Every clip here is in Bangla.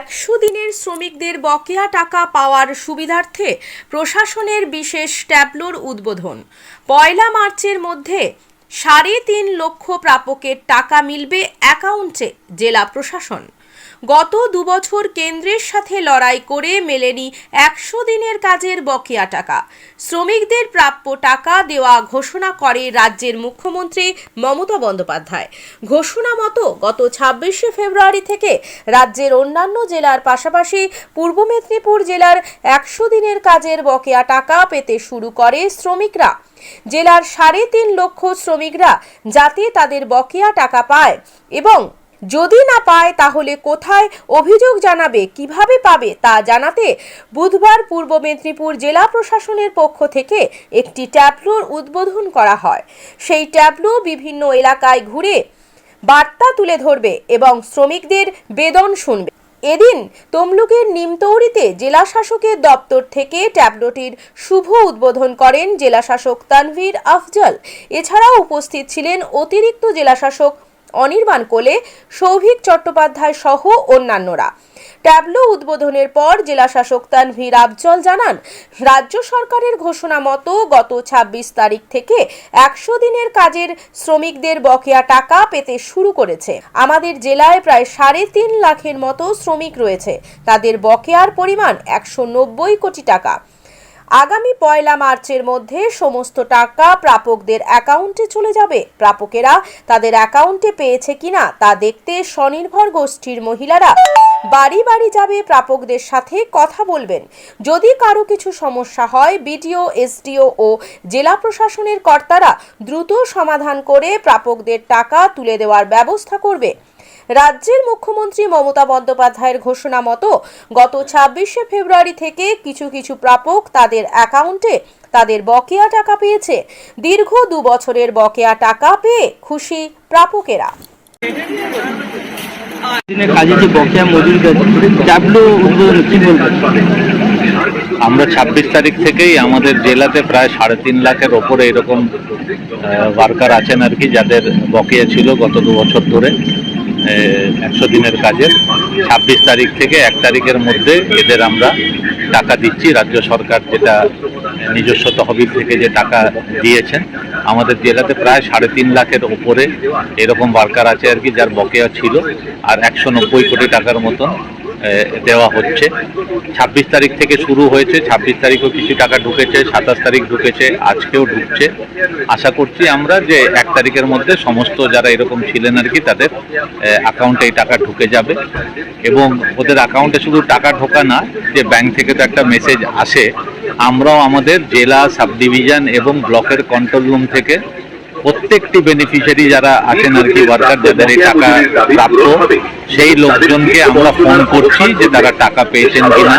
একশো দিনের শ্রমিকদের বকেয়া টাকা পাওয়ার সুবিধার্থে প্রশাসনের বিশেষ ট্যাবলোর উদ্বোধন। পয়লা মার্চের মধ্যে সাড়ে তিন লক্ষ প্রাপকের টাকা মিলবে অ্যাকাউন্টে, জেলা প্রশাসন। গত দুবছর কেন্দ্রের সাথে লড়াই করে মেলেনি একশো দিনের কাজের বকেয়া টাকা। শ্রমিকদের প্রাপ্য টাকা দেওয়া ঘোষণা করে রাজ্যের মুখ্যমন্ত্রী মমতা বন্দ্যোপাধ্যায়। ঘোষণা মতো গত ছাব্বিশে ফেব্রুয়ারি থেকে রাজ্যের অন্যান্য জেলার পাশাপাশি পূর্ব মেদিনীপুর জেলার একশো দিনের কাজের বকেয়া টাকা পেতে শুরু করে শ্রমিকরা। জেলার সাড়ে তিন লক্ষ শ্রমিকরা যাতে তাদের বকেয়া টাকা পায় এবং যদি না পায়, তাহলে কোথায় অভিযোগ জানাবে, কীভাবে পাবে, তা জানাতে বুধবার পূর্ব মেদিনীপুর জেলা প্রশাসনের পক্ষ থেকে একটি ট্যাবলোর উদ্বোধন করা হয়। সেই ট্যাবলো বিভিন্ন এলাকায় ঘুরে বার্তা তুলে ধরবে এবং শ্রমিকদের বেদন শুনবে। এদিন তমলুকের নিমতৌড়িতে জেলা শাসকের দপ্তর থেকে ট্যাবলোটির শুভ উদ্বোধন করেন জেলা শাসক তানভীর আফজল। এছাড়াও উপস্থিত ছিলেন অতিরিক্ত জেলা শাসক অনির্বাণ কোলে সৌভিক চট্টোপাধ্যায় সহ অন্যান্যরা। ট্যাবলো উদ্বোধনের পর জেলা শাসক তানভীর আফজল জানান, রাজ্য সরকারের ঘোষণা মতো গত ২৬ তারিখ থেকে একশো দিনের কাজের শ্রমিকদের বকেয়া টাকা পেতে শুরু করেছে। আমাদের জেলায় প্রায় সাড়ে তিন লাখের মতো শ্রমিক রয়েছে। তাদের বকেয়ার পরিমাণ একশো নব্বই কোটি টাকা। আগামী পয়লা মার্চের মধ্যে সমস্ত টাকা প্রাপকদের অ্যাকাউন্টে চলে যাবে। প্রাপকেরা তাদের অ্যাকাউন্টে পেয়েছে কিনা তা দেখতে স্বনির্ভর গোষ্ঠীর মহিলারা বাড়ি বাড়ি যাবে প্রাপকদের সাথে কথা বলবেন। যদি কারও কিছু সমস্যা হয়, বিডিও, এসডিও ও জেলা প্রশাসনের কর্তারা দ্রুত সমাধান করে প্রাপকদের টাকা তুলে দেওয়ার ব্যবস্থা করবে। রাজ্যের মুখ্যমন্ত্রী মমতা বন্দ্যোপাধ্যায়ের ঘোষণা মতো গত ছাব্বিশে ফেব্রুয়ারি থেকে কিছু কিছু প্রাপক তাদের অ্যাকাউন্টে তাদের বকেয়া টাকা পেয়েছে। দীর্ঘ দু বছরের বকেয়া টাকা পেয়ে খুশি প্রাপকেরা। কাজে যে বকেয়া মজুরি ট্যাবলো উদ্বোধন কি বলবেন? আমরা ছাব্বিশ তারিখ থেকেই আমাদের জেলাতে প্রায় সাড়ে তিন লাখের ওপরে এরকম ওয়ার্কার আছেন আর কি যাদের বকেয়া ছিল গত দু বছর ধরে। একশো দিনের কাজের ছাব্বিশ তারিখ থেকে এক তারিখের মধ্যে এদের আমরা টাকা দিচ্ছি। রাজ্য সরকার যেটা নিজস্ব তহবিল থেকে যে টাকা দিয়েছেন, আমাদের জেলাতে প্রায় সাড়ে তিন লাখের ওপরে এরকম ওয়ার্কার আছে আর কি, যার বকেয়া ছিল। আর একশো নব্বই কোটি টাকার মতন দেওয়া হচ্ছে। ছাব্বিশ তারিখ থেকে শুরু হয়েছে। ছাব্বিশ তারিখও কিছু টাকা ঢুকেছে, সাতাশ তারিখ ঢুকেছে, আজকেও ঢুকছে। আশা করছি আমরা যে এক তারিখের মধ্যে সমস্ত যারা এরকম ছিলেন আর কি, তাদের অ্যাকাউন্টে এই টাকা ঢুকে যাবে। এবং ওদের অ্যাকাউন্টে শুধু টাকা ঢোকা না, যে ব্যাংক থেকে তো একটা মেসেজ আসে, আমরাও আমাদের জেলা সাব ডিভিশন এবং ব্লকের কন্ট্রোল রুম থেকে প্রত্যেকটি বেনিফিশিয়ারি যারা আছেন আর কি ওয়ার্কার যাদের এই টাকা প্রাপ্ত, সেই লোকজনকে আমরা ফোন করছি যে তারা টাকা পেয়েছেন কিনা।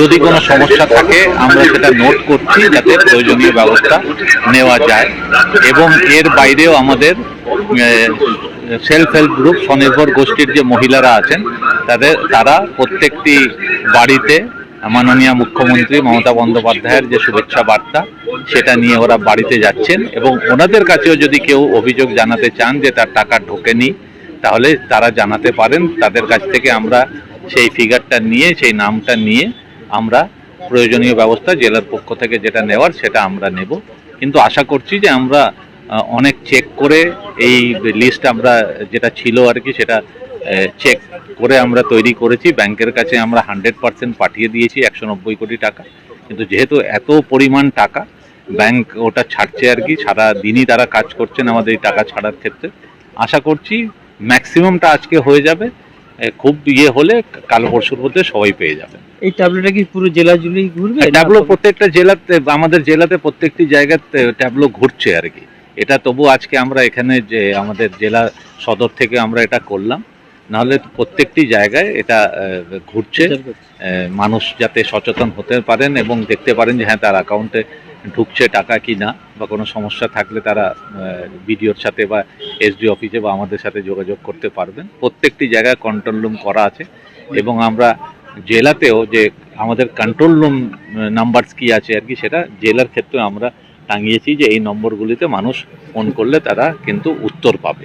যদি কোনো সমস্যা থাকে, আমরা সেটা নোট করছি যাতে প্রয়োজনীয় ব্যবস্থা নেওয়া যায়। এবং এর বাইরেও আমাদের সেলফ হেল্প গ্রুপ স্বনির্ভর গোষ্ঠীর যে মহিলারা আছেন, তাদের, তারা প্রত্যেকটি বাড়িতে মাননীয় মুখ্যমন্ত্রী মমতা বন্দ্যোপাধ্যায়ের যে শুভেচ্ছা বার্তা, সেটা নিয়ে ওরা বাড়িতে যাচ্ছেন এবং ওনাদের কাছেও যদি কেউ অভিযোগ জানাতে চান যে তার টাকা ঢোকেনি, তাহলে তারা জানাতে পারেন। তাদের কাছ থেকে আমরা সেই ফিগারটা নিয়ে, সেই নামটা নিয়ে আমরা প্রয়োজনীয় ব্যবস্থা জেলার পক্ষ থেকে যেটা নেওয়ার, সেটা আমরা নেব। কিন্তু আশা করছি যে আমরা অনেক চেক করে এই লিস্ট আমরা যেটা ছিল আর কি, সেটা চেক করে আমরা তৈরি করেছি। ব্যাংকের কাছে আমরা হান্ড্রেড পার্সেন্ট পাঠিয়ে দিয়েছি একশো নব্বই কোটি টাকা। কিন্তু যেহেতু এত পরিমাণ টাকা ব্যাংক ওটা ছাড়ছে আর কি সারা দিনই তারা কাজ করছেন আমাদের এই টাকা ছাড়ার ক্ষেত্রে। আশা করছি ম্যাক্সিমামটা আজকে হয়ে যাবে। খুব ইয়ে হলে কাল পরশুর মধ্যে সবাই পেয়ে যাবে। এই ট্যাবলোটা কি পুরো জেলা জুড়েই ঘুরবে ট্যাবলো প্রত্যেকটা জেলাতে আমাদের জেলাতে প্রত্যেকটি জায়গাতে ট্যাবলো ঘুরছে আর কি। এটা তবু আজকে আমরা এখানে যে আমাদের জেলা সদর থেকে আমরা এটা করলাম। নাহলে প্রত্যেকটি জায়গায় এটা ঘুরছে। মানুষ যাতে সচেতন হতে পারেন এবং দেখতে পারেন যে হ্যাঁ তার অ্যাকাউন্টে ঢুকছে টাকা কি না বা কোনো সমস্যা থাকলে তারা বিডিওর সাথে বা এসডি অফিসে বা আমাদের সাথে যোগাযোগ করতে পারবেন। প্রত্যেকটি জায়গায় কন্ট্রোল রুম করা আছে। এবং আমরা জেলাতেও যে আমাদের কন্ট্রোল রুম নাম্বার কি আছে আর কি সেটা জেলার ক্ষেত্রে আমরা টাঙিয়েছি যে এই নম্বরগুলিতে মানুষ ফোন করলে তারা কিন্তু উত্তর পাবে।